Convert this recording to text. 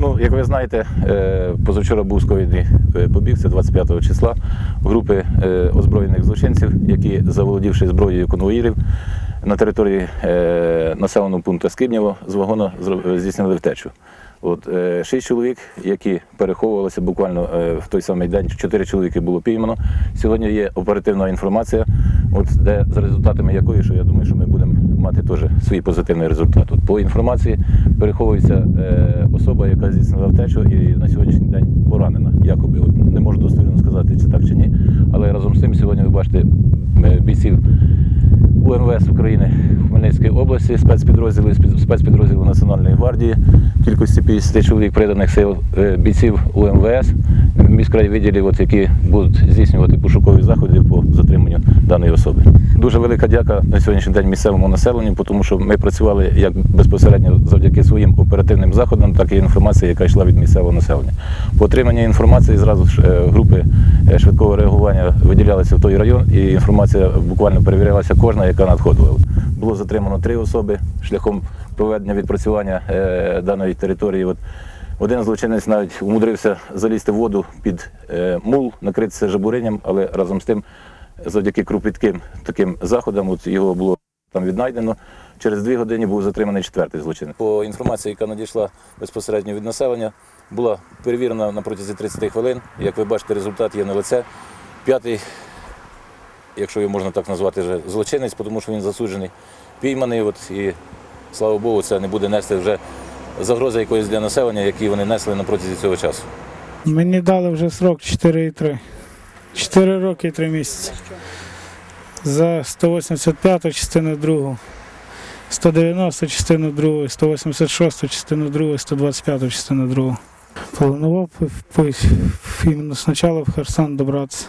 Ну, як ви знаєте, е, позавчора був сковідний е, побіг, це 25 числа, групи е, озброєних злочинців, які, заволодівши зброєю конвоїрів на території населеного пункту Скибнєво, з вагона здійснили втечу. От, шість чоловік, які переховувалися буквально в той самий день, чотири чоловіки було піймано. Сьогодні є оперативна інформація, от, де за результатами якої, що я думаю, що ми будемо мати теж свій позитивний результат. От, по інформації переховується е, особа, яка здійснила втечу і на сьогоднішній день поранена. Якоби от, не можу достовірно сказати, чи так чи ні. Але разом з тим сьогодні ви бачите бійців УМВС України в Хмельницькій області, спецпідрозділи спец- спецпідрозділу Національної гвардії, кількості 50 чоловік приданих сил е, бійців УМВС, міськрайвідділів, які будуть здійснювати пошукові заходи по даної особи. Дуже велика дяка на сьогоднішній день місцевому населенню, тому що ми працювали як безпосередньо завдяки своїм оперативним заходам, так і інформації, яка йшла від місцевого населення. По отриманні інформації зразу ж е, групи е, швидкого реагування виділялися в той район, і інформація буквально перевірялася кожна, яка надходила. Було затримано три особи шляхом проведення відпрацювання е, даної території. Один злочинець навіть умудрився залізти в воду під мул, накритися жабуриням, але разом з тим, завдяки кропітким таким заходам, от його було там віднайдено. Через дві години був затриманий четвертий злочинець. По інформації, яка надійшла безпосередньо від населення, була перевірена на протязі 30 хвилин. Як ви бачите, результат є на лице. П'ятий, якщо його можна так назвати, вже злочинець, тому що він засуджений, пійманий. От, і слава Богу, це не буде нести вже загрози якоїсь для населення, які вони несли на протязі цього часу. Мені дали вже срок 4,3. 4 роки і 3 місяці. За 185 частину 2, 190 частину 2, 186 частину 2, 125 частину 2. Планував іменно спочатку в Херсон добратися.